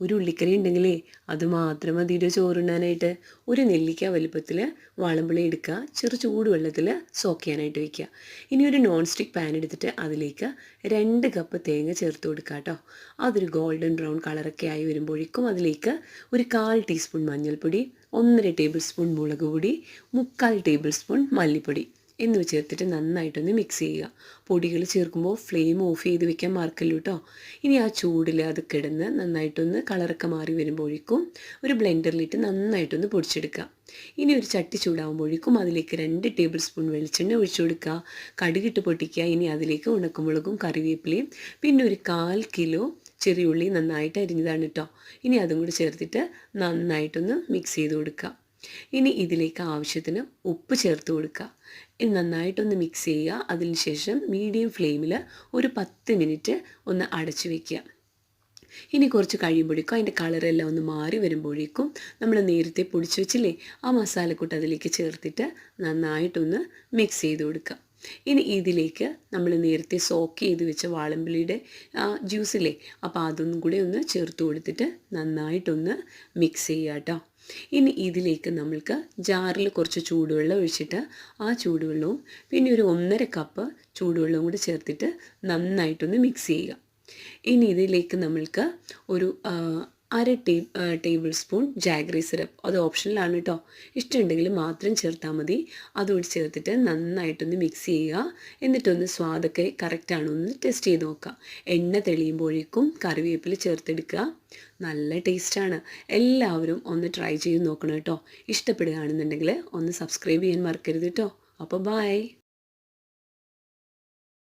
ഒരു ഉള്ളിക്കറി ഉണ്ടെങ്കിലേ അത് മാത്രം മതിയുടെ ചോറുണ്ണാനായിട്ട് ഒരു നെല്ലിക്ക വലുപ്പത്തിൽ വാളമ്പുളി എടുക്കുക ചെറു ചൂടുവെള്ളത്തിൽ സോക്ക് ചെയ്യാനായിട്ട് വയ്ക്കുക ഇനി ഒരു നോൺ സ്റ്റിക്ക് പാൻ എടുത്തിട്ട് അതിലേക്ക് രണ്ട് കപ്പ് തേങ്ങ ചേർത്ത് കൊടുക്കുക കേട്ടോ. അതൊരു ഗോൾഡൻ ബ്രൗൺ കളറൊക്കെ ആയി വരുമ്പോഴേക്കും അതിലേക്ക് ഒരു കാൽ ടീസ്പൂൺ മഞ്ഞൾപ്പൊടി ഒന്നര ടേബിൾ സ്പൂൺ മുളക് പൊടി മുക്കാൽ ടേബിൾ സ്പൂൺ മല്ലിപ്പൊടി. എന്നിവ ചേർത്തിട്ട് നന്നായിട്ടൊന്ന് മിക്സ് ചെയ്യുക. പൊടികൾ ചേർക്കുമ്പോൾ ഫ്ലെയിം ഓഫ് ചെയ്ത് വെക്കാൻ മറക്കല്ലോ കേട്ടോ ഇനി ആ ചൂടിൽ അത് കിടന്ന് നന്നായിട്ടൊന്ന് കളറൊക്കെ മാറി വരുമ്പോഴേക്കും ഒരു ബ്ലെൻഡറിലിട്ട് നന്നായിട്ടൊന്ന് പൊടിച്ചെടുക്കുക. ഇനി ഒരു ചട്ടി ചൂടാകുമ്പോഴേക്കും അതിലേക്ക് രണ്ട് ടേബിൾ സ്പൂൺ വെളിച്ചെണ്ണ ഒഴിച്ചു കൊടുക്കുക. കടുകിട്ട് പൊട്ടിക്കുക. ഇനി അതിലേക്ക് ഉണക്കമുളകും കറിവേപ്പിലയും പിന്നെ ഒരു കാൽ കിലോ ചെറിയുള്ളി നന്നായിട്ട് അരിഞ്ഞതാണ് കേട്ടോ ഇനി അതും കൂടി ചേർത്തിട്ട് നന്നായിട്ടൊന്ന് മിക്സ് ചെയ്ത് കൊടുക്കുക. ഇനി ഇതിലേക്ക് ആവശ്യത്തിന് ഉപ്പ് ചേർത്ത് കൊടുക്കുക. ഇത് നന്നായിട്ടൊന്ന് മിക്സ് ചെയ്യുക. അതിനുശേഷം മീഡിയം ഫ്ലെയിമിൽ ഒരു പത്ത് മിനിറ്റ് ഒന്ന് അടച്ചു വയ്ക്കുക ഇനി കുറച്ച് കഴിയുമ്പോഴേക്കും അതിന്റെ കളറെല്ലാം ഒന്ന് മാറി വരുമ്പോഴേക്കും നമ്മൾ നേരത്തെ പൊടിച്ചു വെച്ചില്ലേ ആ മസാലക്കൂട്ട് അതിലേക്ക് ചേർത്തിട്ട് നന്നായിട്ടൊന്ന് മിക്സ് ചെയ്ത് കൊടുക്കുക. ഇനി ഇതിലേക്ക് നമ്മൾ നേരത്തെ സോക്ക് ചെയ്ത് വെച്ച വാളമ്പിളിയുടെ ജ്യൂസില്ലേ അപ്പോൾ അതൊന്നും കൂടി ഒന്ന് ചേർത്ത് കൊടുത്തിട്ട് നന്നായിട്ടൊന്ന് മിക്സ് ചെയ്യുക കേട്ടോ ഇനി ഇതിലേക്ക് നമ്മൾക്ക് ജാറിൽ കുറച്ച് ചൂടുവെള്ളം ഒഴിച്ചിട്ട് ആ ചൂടുവെള്ളവും പിന്നെ ഒരു ഒന്നര കപ്പ് ചൂടുവെള്ളവും കൂടി ചേർത്തിട്ട് നന്നായിട്ടൊന്ന് മിക്സ് ചെയ്യുക. ഇനി ഇതിലേക്ക് നമ്മൾക്ക് ഒരു അര tea tablespoon jaggery syrup. അത് ഓപ്ഷനിലാണ് കേട്ടോ ഇഷ്ടമുണ്ടെങ്കിൽ മാത്രം ചേർത്താൽ മതി. അതുകൂടി ചേർത്തിട്ട് നന്നായിട്ടൊന്ന് മിക്സ് ചെയ്യുക. എന്നിട്ടൊന്ന് സ്വാദൊക്കെ കറക്റ്റാണോ എന്ന് ടെസ്റ്റ് ചെയ്ത് നോക്കുക. എണ്ണ തെളിയുമ്പോഴേക്കും കറിവേപ്പില ചേർത്തെടുക്കുക. നല്ല ടേസ്റ്റാണ് എല്ലാവരും ഒന്ന് ട്രൈ ചെയ്ത് നോക്കണം കേട്ടോ ഇഷ്ടപ്പെടുകയാണെന്നുണ്ടെങ്കിൽ ഒന്ന് സബ്സ്ക്രൈബ് ചെയ്യാൻ മറക്കരുത് കേട്ടോ അപ്പോൾ ബായ്